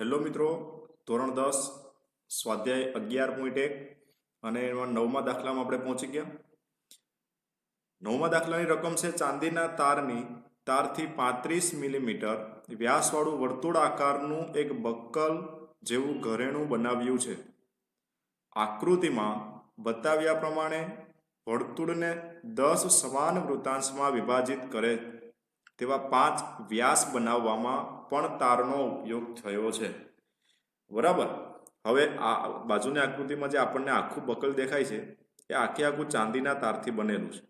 Hello મિત્રો, ધોરણ દસ, સ્વાધ્યાય અગિયાર પોઈન્ટ એક અને એમાં નવમા દાખલામાં આપણે પહોંચી ગયા. નવમા દાખલાની રકમ છે ચાંદીના તારની, તારથી પાંત્રીસ મિલીમીટર. વ્યાસવાળું વર્તુળ આકારનું એક બક્કલ જેવું ઘરેણું બનાવ્યું છે. આકૃતિમાં બતાવ્યા પ્રમાણે વર્તુળને દસ સમાન વૃતાંશમાં વિભાજિત કરે તેવા પાંચ વ્યાસ બનાવવામાં પણ તારનો ઉપયોગ થયો છે. બરાબર? હવે આ બાજુની આકૃતિમાં જે આપણને આખું બકલ દેખાય છે, એ આખે આખું ચાંદીના તારથી બનેલું છે.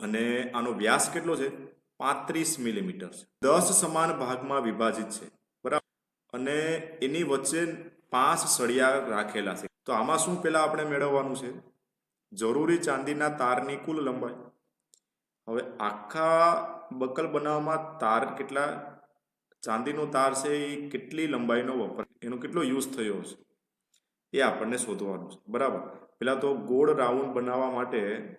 અને આનો વ્યાસ કેટલો છે? પાંત્રીસ મિલીમીટર છે. દસ સમાન ભાગમાં વિભાજિત છે. બરાબર? અને એની વચ્ચે પાંચ સળિયા રાખેલા છે. તો આમાં શું પેલા આપણે મેળવવાનું છે? જરૂરી ચાંદીના તારની કુલ લંબાઈ. હવે આખા બકલ બનાવવામાં તાર કેટલા, ચાંદીનો તાર છે એ કેટલી લંબાઈનો વપરાય? એનો કેટલો યુઝ થયો છે એ આપણને શોધવાનું છે. બરાબર? પેલા તો ગોળ રાઉન્ડ બનાવવા માટે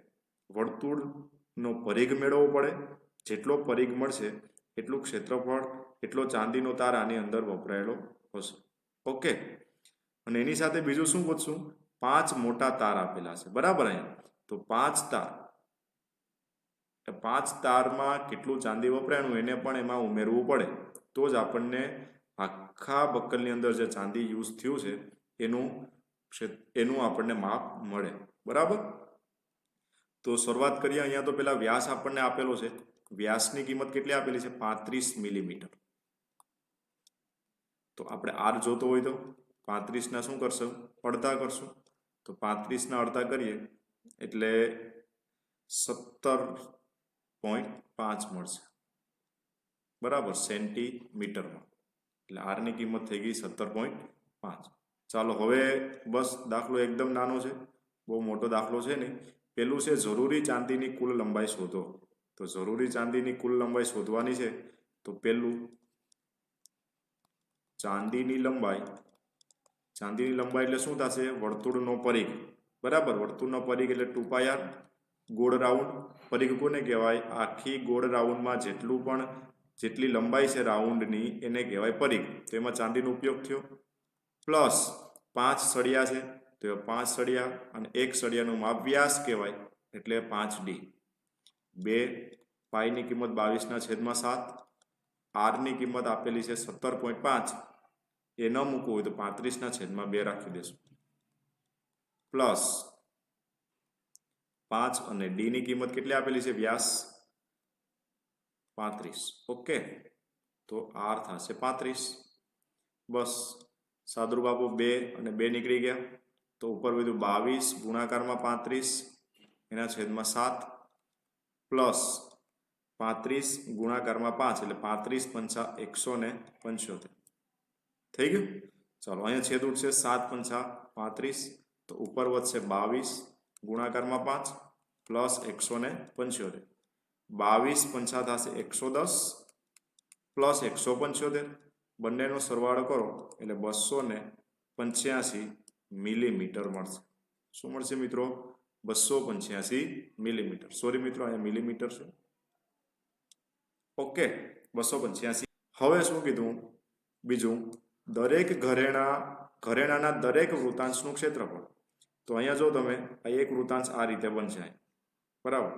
વર્તુળનો પરિઘ મેળવવો પડે. જેટલો પરિઘ મળશે, એટલું ક્ષેત્રફળ, એટલો ચાંદીનો તાર આની અંદર વપરાયેલો હશે. ઓકે? અને એની સાથે બીજું શું પૂછશું પાંચ મોટા તાર આપેલા છે. બરાબર અહીંયા? તો પાંચ તાર. પાંચ તારમાં કેટલું ચાંદી વપરાયનું એને પણ એમાં ઉમેરવું પડે. તો જ આપણને આખા બક્કલની અંદર જે ચાંદી યુઝ થયું છે, એનું એનું આપણને માપ મળે. બરાબર? તો શરૂઆત કરીએ, અહીંયા તો પેલા વ્યાસ આપણને આપેલો છે. વ્યાસની કિંમત કેટલી આપેલી છે? પાંત્રીસ મિલીમીટર. તો આપણે આર જોતો હોય તો પાંત્રીસના શું કરશું? અડધા કરશું. તો પાંત્રીસના અડધા કરીએ, એટલે સત્તર પોઈન્ટ પાંચ મળશે. બરાબર સેન્ટીમીટરમાં. એટલે આરની કિંમત થઈ ગઈ સત્તર પોઈન્ટ પાંચ. ચાલો હવે બસ દાખલો એકદમ નાનો છે. બહુ મોટો દાખલો છે નહીં. પેલું છે, જરૂરી ચાંદીની કુલ લંબાઈ શોધો. તો જરૂરી ચાંદીની કુલ લંબાઈ શોધવાની છે. તો પેલું, ચાંદીની લંબાઈ ચાંદીની લંબાઈ એટલે શું થશે? વર્તુળનો પરિઘ. બરાબર, વર્તુળનો પરિઘ એટલે ટુ પાય આર ગોળ રાઉન્ડ? પરિઘ કોને કહેવાય? આખી ગોળ રાઉન્ડમાં જેટલું પણ, જેટલી લંબાઈ છે રાઉન્ડની, એને કહેવાય પરિઘ. તો એમાં ચાંદીનો ઉપયોગ થયો. પ્લસ પાંચ સળિયા છે. તો એ પાંચ સળિયા અને એક સળિયાનું માપ વ્યાસ કહેવાય. એટલે પાંચ ડી. બે પાઈની કિંમત બાવીસના છેદમાં સાત. આરની કિંમત આપેલી છે સત્તર પોઈન્ટ પાંચ. એ ન મૂકવું હોય તો પાંત્રીસના છેદમાં બે રાખી દેશું. પ્લસ પાંચ અને ડી ની કિંમત કેટલી આપેલી છે? વ્યાસ પાંત્રીસ. ઓકે. તો આર થશે પાંત્રીસ. બસ. સાદુર બાપુ બે અને બે નીકળી ગયા. તો ઉપર બીજું બાવીસ, ગુણાકારમાં પાંત્રીસ, એના છેદમાં સાત, પ્લસ પાંત્રીસ, ગુણાકારમાં પાંચ, એટલે પાંત્રીસ પંચા એકસો ને પંચોતેર. થઈ ગયું? ચાલો, અહીંયા છેદ ઉઠશે સાત પંચા પાંત્રીસ, તો ઉપર વધશે બાવીસ ગુણાકારમાં પાંચ, પ્લસ એકસો ને પંચોતેર. બાવીસ પંચા થશે એકસો દસ, પ્લસ એકસો પંચોતેર. બંનેનો સરવાળો કરો, એટલે બસો ને પંચ્યાસી મિલીમીટર મળશે. શું મળશે મિત્રો? બસો પંચ્યાસી મિલીમીટર. સોરી મિત્રો, અહીંયા મિલીમીટર છે. ઓકે, બસો પંચ્યાસી. હવે શું કીધું? બીજું, દરેક ઘરેણા, ઘરેણાના દરેક વૃતાંશનું ક્ષેત્રફળ. તો અહીંયા જો તમે આ એક વૃતાંશ આ રીતે બનશે. બરાબર?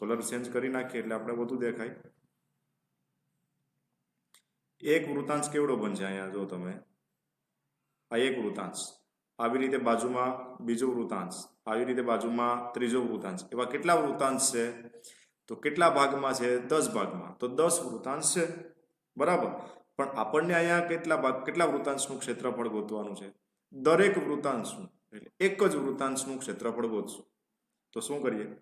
કલર ચેન્જ કરી નાખીએ એટલે આપણે બધું દેખાય. એક વૃતાંશ કેવડો બનશે અહીંયા જો તમે? આ એક વૃતાંશ આવી રીતે બાજુમાં બીજો વૃતાંશ આવી રીતે બાજુમાં ત્રીજો વૃતાંશ એવા કેટલા વૃતાંશ છે? તો કેટલા ભાગમાં છે? દસ ભાગમાં. તો દસ વૃતાંશ છે. બરાબર? પણ આપણને અહીંયા કેટલા ભાગ, કેટલા વૃતાંશનું ક્ષેત્રફળ ગોતવાનું છે? દરેક વૃતાંશનું એટલે એક જ વૃતાંશનું ક્ષેત્રફળ ગોતશું. તો શું કરીએ?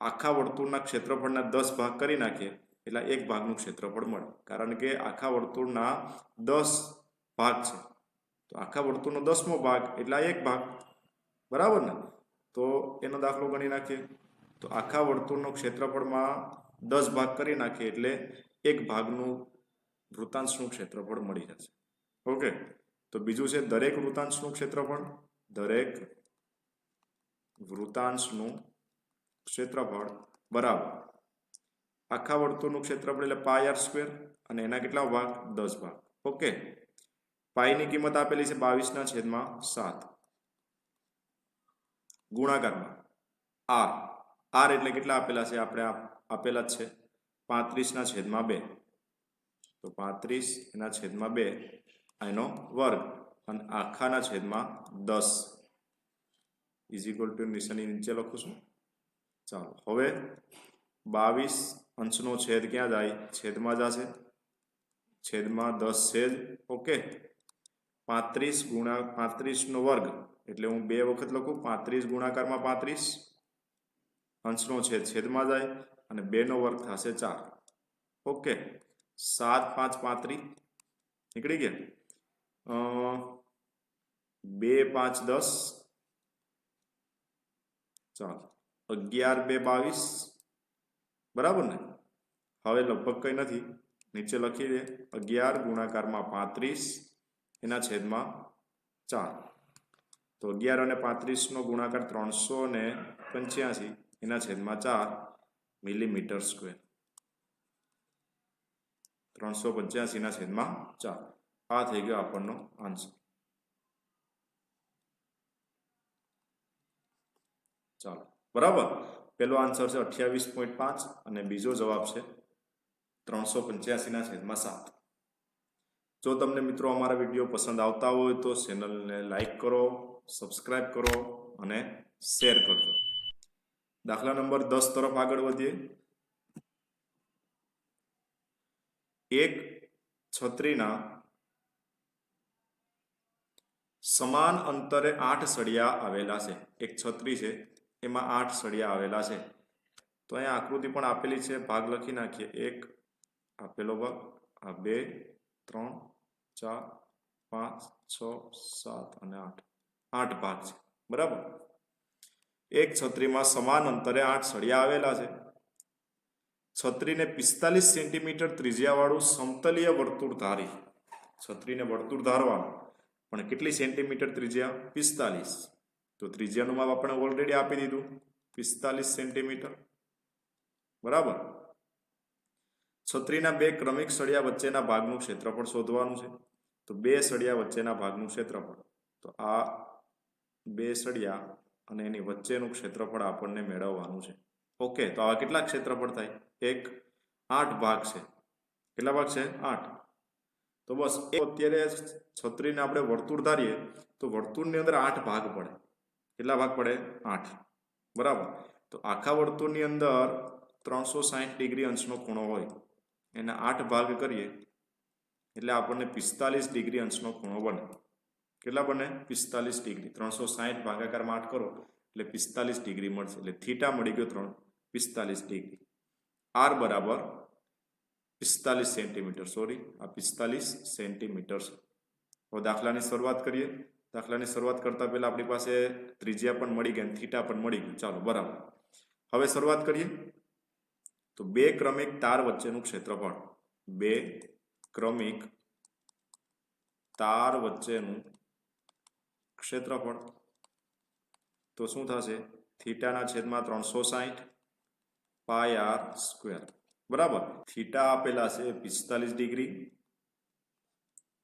આખા વર્તુળના ક્ષેત્રફળના દસ ભાગ કરી નાખીએ, એટલે એક ભાગનું ક્ષેત્રફળ મળે. કારણ કે આખા વર્તુળના દસ ભાગ છે. તો આખા વર્તુળનો દસમો ભાગ, એટલે એક ભાગ. બરાબર ને? તો એનો દાખલો ગણી નાખીએ. તો આખા વર્તુળનો ક્ષેત્રફળમાં દસ ભાગ કરી નાખીએ, એટલે એક ભાગનું વૃતાંશનું ક્ષેત્રફળ મળી જશે. ઓકે? તો બીજું છે, દરેક વૃતાંશનું ક્ષેત્રફળ? દરેક વૃતાંશનું ક્ષેત્રફળ બરાબર. આખા વર્તુળનું ક્ષેત્રફળ એટલે પાય આર સ્ક્વેર અને એના કેટલા ભાગ? દસ ભાગ. ઓકે. પાઈની કિંમત આપેલી છે બાવીસના છેદમાં સાત. ગુણાકારમાં. આર આર એટલે કેટલા આપેલા છે? આપણે આપેલા જ છે. પાંત્રીસના છેદમાં બે. તો પાંત્રીસ એના છેદમાં બે એનો વર્ગ. અને આખાના છેદમાં દસ. ઇઝ ઇક્વલ ટુ નિશાની નીચે લખું છું. ચાલો, હવે બાવીસ અંશનો છેદ ક્યાં જાય? છેદમાં જશે. છેદમાં દસ છેદ, ઓકે. પાંત્રીસ ગુણા, પાંત્રીસનો વર્ગ, એટલે હું બે વખત લખું. પાંત્રીસ ગુણાકારમાં પાંત્રીસ અંશનો છેદ છેદમાં જાય અને બેનો વર્ગ થશે ચાર. ઓકે. સાત, પાંચ પાંત્રીસ નીકળી ગયા. બે, પાંચ, દસ. ચાલો, અગિયાર, બે, બાવીસ. બરાબર ને? હવે લગભગ કંઈ નથી. નીચે લખી દે. અગિયાર ગુણાકારમાં પાંત્રીસ, એના છેદમાં ચાર. તો અગિયાર અને પાંત્રીસનો ગુણાકાર ત્રણસો ને પંચ્યાસી, એના છેદમાં ચાર મિલીમીટર સ્ક્વેર. ત્રણસો પંચ્યાસીના છેદમાં ચાર. આ થઈ ગયો આપણનો આન્સર. ચાલો. બરાબર? પેલો આન્સર છે અઠ્યાવીસ પોઈન્ટ પાંચ અને બીજો જવાબ છે ત્રણસો પંચ્યાસીના છેદમાં સાત. જો તમને મિત્રો અમારા વીડિયો પસંદ આવતા હોય તો ચેનલને લાઈક કરો, સબસ્ક્રાઇબ કરો અને શેર કરજો. દાખલા નંબર દસ તરફ આગળ વધીએ. એક છત્રીના સમાન અંતરે આઠ સળિયા આવેલા છે. એક છત્રી છે એમાં આઠ સળિયા આવેલા છે. તો અહીંયા આકૃતિ પણ આપેલી છે. ભાગ લખી નાખીએ. એક આપેલો ભાગ, આ બે, ત્રણ, ચાર, પાંચ, છ, સાત અને આઠ. આઠ ભાગ છે. બરાબર? એક છત્રીમાં સમાન અંતરે આઠ સળિયા આવેલા છે. છત્રીને પિસ્તાલીસ સેન્ટીમીટર ત્રિજ્યાવાળું સમતલીય વર્તુળ ધારી. છત્રીને વર્તુળ ધારવાનું. પણ કેટલી સેન્ટીમીટર ત્રિજ્યા? પિસ્તાલીસ. તો ત્રિજ્યાનું માપ આપણે ઓલરેડી આપી દીધું. પિસ્તાલીસ સેન્ટીમીટર બરાબર? છત્રીના બે ક્રમિક સળિયા વચ્ચેના ભાગનું ક્ષેત્રફળ શોધવાનું છે. તો બે સળિયા વચ્ચેના ભાગનું ક્ષેત્રફળ. તો આ બે સળિયા અને એની વચ્ચેનું ક્ષેત્રફળ આપણને મેળવવાનું છે. ઓકે, તો આવા કેટલા ક્ષેત્રફળ થાય? એક, આઠ ભાગ છે. કેટલા ભાગ છે? આઠ. તો બસ, એ અત્યારે છત્રીને આપણે વર્તુળ ધારીએ, તો વર્તુળની અંદર આઠ ભાગ પડે. કેટલા ભાગ પડે? આઠ. બરાબર. તો આખા વર્તુળની અંદર ત્રણસો સાહીઠ ડિગ્રી અંશનો ખૂણો હોય. એના આઠ ભાગ કરીએ એટલે આપણને પિસ્તાલીસ ડિગ્રી અંશનો ખૂણો બને. કેટલા બને? પિસ્તાલીસ ડિગ્રી. ત્રણસો સાહીઠ ભાગાકારમાં આઠ કરો એટલે પિસ્તાલીસ ડિગ્રી મળશે. એટલે થીટા મળી ગયો ત્રણ. પિસ્તાલીસ ડિગ્રી. આર બરાબર પિસ્તાલીસ સેન્ટીમીટર. સોરી, આ પિસ્તાલીસ સેન્ટીમીટર છે. હવે દાખલાની શરૂઆત કરીએ. દાખલાની શરૂઆત કરતા પહેલા આપણી પાસે ત્રિજ્યા પણ મળી અને થીટા પણ મળી ગયું. ચાલો, બરાબર. હવે શરૂઆત કરીએ. તો બે ક્રમિક તાર વચ્ચેનું ક્ષેત્રફળ. બે ક્રમિક તાર વચ્ચેનું ક્ષેત્રફળ. તો શું થશે? થીટાના છેદમાં ત્રણસો સાહીઠ પાય આર સ્ક્વેર. બરાબર? થીટા આપેલા છે પિસ્તાલીસ ડિગ્રી.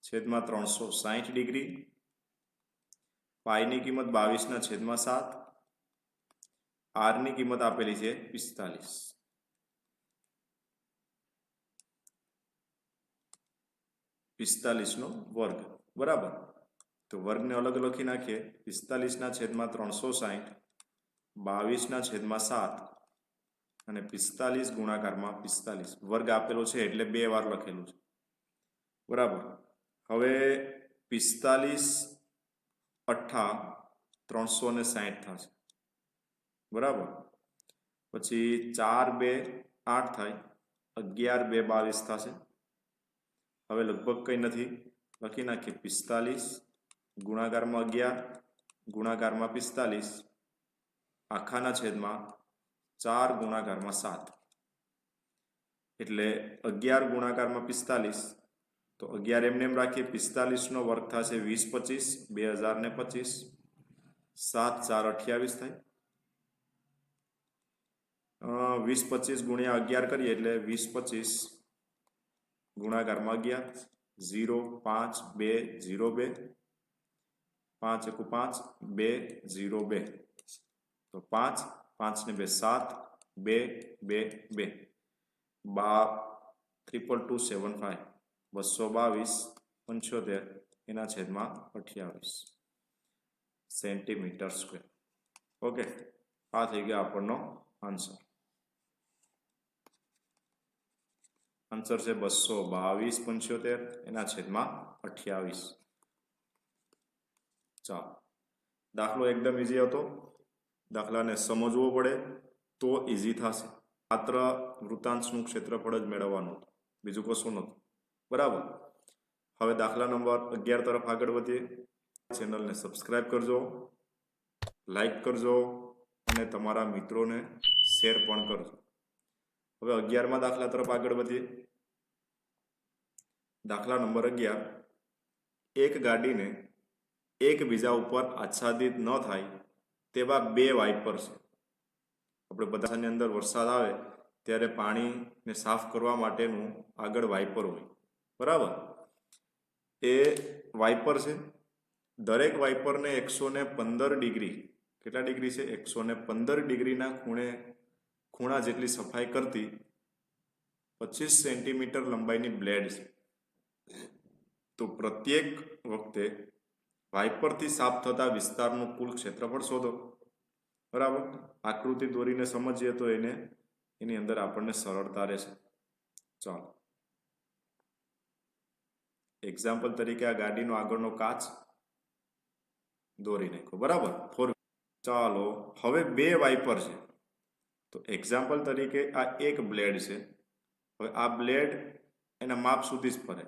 છેદમાં ત્રણસો સાહીઠ ડિગ્રી. પાઈની કિંમત બાવીસના છેદમાં સાત, આરની કિંમત આપેલી છે પિસ્તાલીસ. પિસ્તાલીસનો વર્ગ, બરાબર? તો વર્ગને અલગ લખી નાખીએ. પિસ્તાલીસના છેદમાં ત્રણસો સાહીઠ, બાવીસના છેદમાં સાત અને પિસ્તાલીસ ગુણાકારમાં પિસ્તાલીસ. વર્ગ આપેલો છે એટલે બે વાર લખેલું છે. બરાબર? હવે પિસ્તાલીસ અઠ્ઠા ત્રણસો ને સાહીઠ થશે. બરાબર? પછી ચાર બે આઠ થાય, અગિયાર બે બાવીસ થશે. હવે લગભગ કંઈ નથી. લખી નાખીએ. પિસ્તાલીસ, ગુણાકારમાં અગિયાર, ગુણાકારમાં પિસ્તાલીસ. આખાના છેદમાં ચાર, ગુણાકારમાં સાત. એટલે અગિયાર, ગુણાકારમાં પિસ્તાલીસ તો અગિયાર એમને એમ રાખીએ, પિસ્તાલીસનો વર્ગ થશે વીસ પચીસ, બે હજાર ને પચીસ. સાત, ચાર, અઠ્યાવીસ થાય. વીસ પચીસ ગુણ્યા અગિયાર કરીએ એટલે વીસ પચીસ ગુણાકારમાં અગિયાર. ઝીરો, પાંચ, બે, ઝીરો, બે. પાંચ એકુ પાંચ, બે, ઝીરો, બે. તો પાંચ પાંચ ને બે, સાત, બે બે બે. બા ત્રિપલ ટુ, સેવન, ફાઈવ. બસો બાવીસ પંચોતેર, એના છેદમાં અઠ્યાવીસ સેન્ટીમીટર સ્ક્વેર. ઓકે, આ થઈ ગયો આપણનો આન્સર. આન્સર છે બસો બાવીસ પંચોતેર, એના છેદમાં અઠ્યાવીસ. ચાલો. દાખલો એકદમ ઇઝી હતો. દાખલાને સમજવો પડે તો ઇઝી થશે. માત્ર વૃતાંશનું ક્ષેત્રફળ જ મેળવવાનું હતું. બીજું કશું નહોતું. બરાબર. હવે દાખલા નંબર અગિયાર તરફ આગળ વધીએ. ચેનલને સબસ્ક્રાઇબ કરજો લાઈક કરજો અને તમારા મિત્રોને શેર પણ કરજો. હવે અગિયારમાં દાખલા તરફ આગળ વધીએ. દાખલા નંબર અગિયાર. એક ગાડીને એકબીજા ઉપર આચ્છાદિત ન થાય તેવા બે વાઇપર છે. આપણે બધાની અંદર વરસાદ આવે ત્યારે પાણીને સાફ કરવા માટેનું આગળ વાઇપર હોય. બરાબર? એ વાઇપર છે. દરેક વાઇપરને એકસો ને પંદર ડિગ્રી, કેટલા ડિગ્રી છે? એકસો ને પંદર ડિગ્રીના ખૂણે, ખૂણા જેટલી સફાઈ કરતી પચીસ સેન્ટીમીટર લંબાઈની બ્લેડ છે. તો પ્રત્યેક વખતે વાઇપરથી સાફ થતા વિસ્તારનું કુલ ક્ષેત્રફળ શોધો. બરાબર? આકૃતિ દોરીને સમજીએ તો એને, એની અંદર આપણને સરળતા રહેશે. ચાલો. એક્ઝામ્પલ તરીકે આ ગાડીનો આગળનો કાચ દોરી નાખો બરાબર? ફોર ચાલો, હવે બે વાઇપર છે. તો એક્ઝામ્પલ તરીકે આ એક બ્લેડ છે. હવે આ બ્લેડ એના માપ સુધી જ ફરે.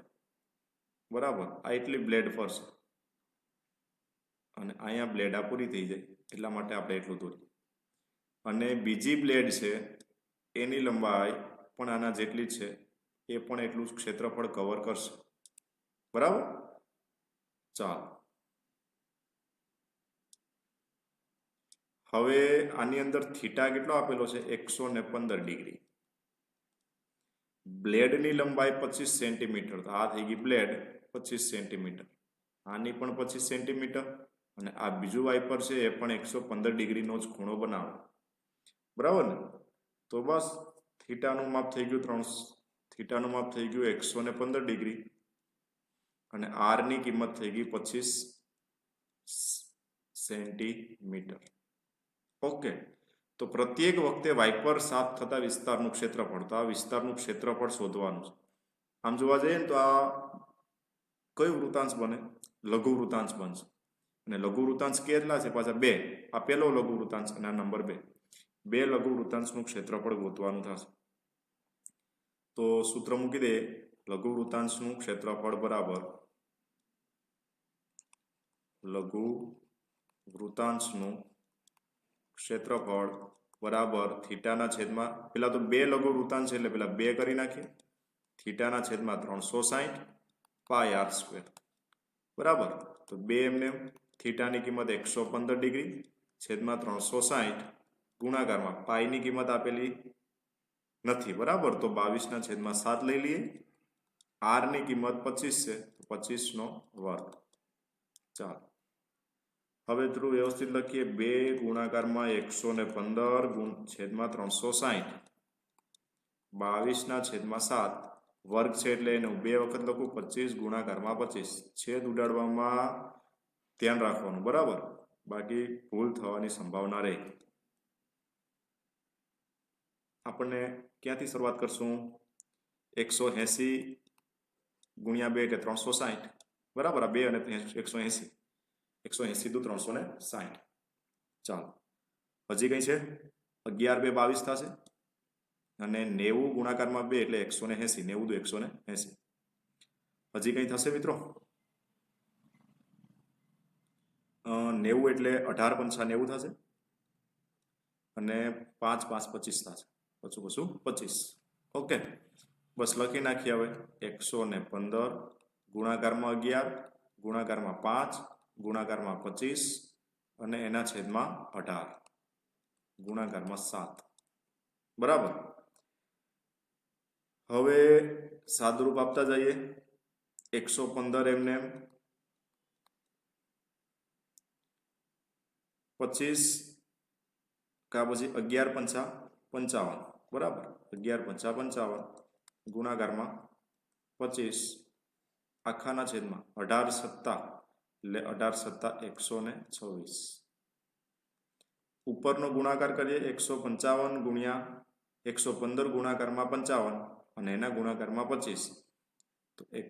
બરાબર? આ એટલી બ્લેડ ફરશે અને અહીંયા બ્લેડ આ પૂરી થઈ જાય. એટલા માટે આપણે એટલું દોરીએ. અને બીજી બ્લેડ છે, એની લંબાઈ પણ આના જેટલી છે. એ પણ એટલું જ ક્ષેત્રફળ કવર કરશે. બરાબર? ચાલો. હવે આની અંદર થીટા કેટલો આપેલો છે? એકસો ને પંદર ડિગ્રી. બ્લેડની લંબાઈ પચીસ સેન્ટીમીટર. તો આ થઈ ગઈ બ્લેડ પચીસ સેન્ટીમીટર. આની પણ પચીસ સેન્ટીમીટર. અને આ બીજું વાઇપર છે, એ પણ એકસો પંદર ડિગ્રીનો જ ખૂણો બનાવે. બરાબર ને? તો બસ, થીટાનું માપ થઈ ગયું ત્રણ, થીટાનું માપ થઈ ગયું એકસો ને પંદર ડિગ્રી. અને આરની કિંમત થઈ ગઈ પચીસ સેન્ટીમીટર. ઓકે. તો પ્રત્યેક વખતે વાઇપર સાફ થતા વિસ્તારનું ક્ષેત્રફળ. તો આ વિસ્તારનું ક્ષેત્રફળ શોધવાનું છે. આમ જોવા જઈએ ને તો આ કયું વૃતાંશ બને? લઘુ વૃતાંશ બનશે. અને લઘુ વૃતાંશ કેટલા છે? પાછા બે. આ પહેલો લઘુ વૃતાંશ અને આ નંબર બે. બે લઘુ વૃતાંશનું ક્ષેત્રફળ ગોતવાનું થશે. તો સૂત્ર મૂકી દે. લઘુ વૃતાંશનું ક્ષેત્રફળ બરાબર લઘુ વૃતાંશનું ક્ષેત્રફળ બરાબર થીટાના છેદમાં, પેલા તો બે લઘુ વૃતાંશ એટલે પેલા બે કરી નાખીએ. થીટાના છેદમાં ત્રણસો સાહીઠ પાય આર સ્ક્વેર. બરાબર? તો બે એમને થીટાની કિંમત એકસો પંદર ડિગ્રી, છેદમાં ત્રણસો સાહીઠ ગુણાકારમાં પાઈની કિંમત આપેલી નથી. બરાબર? તો બાવીસના છેદમાં સાત લઈ લઈએ. આરની કિંમત પચીસ છે, તો પચીસનો વર્ગ ચાલો હવે ધ્રુવ વ્યવસ્થિત લખીએ. બે ગુણાકારમાં એકસો ને પંદર ગુણ છેદમાં ત્રણસો સાહીઠ. બાવીસના છેદમાં સાત. વર્ગ છે એટલે એનું બે વખત લખું, પચીસ ગુણાકારમાં પચીસ. છેદ ઉડાડવામાં ધ્યાન રાખવાનું, બરાબર? બાકી ભૂલ થવાની સંભાવના રહે. આપણને ક્યાંથી શરૂઆત કરશું? એકસો એંસી ગુણ્યા બે એટલે ત્રણસો સાહીઠ. બરાબર? આ બે અને એકસો એંસી. એકસો એંસી દુ ત્રણસો ને સાહીઠ ચાલો. હજી કઈ છે? અગિયાર બે બાવીસ થશે. અને નેવું ગુણાકારમાં બે એટલે એકસો ને એંસી, નેવું દુ એકસો ને એંસી. હજી કઈ થશે મિત્રો? નેવું એટલે અઢાર પંચા નેવું થશે. અને પાંચ પાંચ પચીસ થશે. પછી પછું પચીસ. ઓકે. બસ લખી નાખીએ હવે. એકસો ને પંદર, ગુણાકારમાં અગિયાર, ગુણાકારમાં પાંચ ગુણાકારમાં પચીસ અને એના છેદમાં અઢાર. ગુણાકારમાં સાત. બરાબર? હવે સાદરૂપ આપતા જઈએ. એકસો પંદર એમને એમ પચીસ કા પછી અગિયાર પંચા પંચાવન. બરાબર? અગિયાર પંચા પંચાવન. ગુણાકારમાં પચીસ. આખાના છેદમાં અઢાર સત્તા. એટલે અઢાર સત્તા એકસો ને છવ્વીસ ઉપરનો ગુણાકાર કરીએ એકસો પંચાવન ગુણ્યા એકસો પંદર ગુણાકારમાં પંચાવન અને એના ગુણાકારમાં પચીસ. તો એક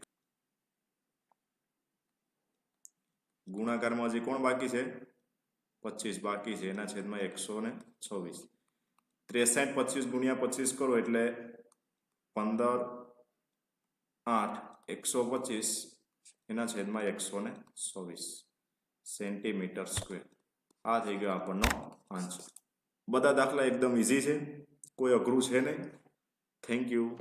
ગુણાકારમાં હજી કોણ બાકી છે? પચીસ બાકી છે. એના છેદમાં એકસો ને છવ્વીસ ત્રેસઠ પચીસ ગુણ્યા પચીસ કરો એટલે પંદર આઠ. એકસો પચીસ એના છેદમાં એકસો ને છવ્વીસ સેન્ટીમીટર સ્ક્વેર. આ થઈ ગયો આપણનો આન્સર. બધા દાખલા એકદમ ઇઝી છે. કોઈ અઘરું છે નહીં. Thank you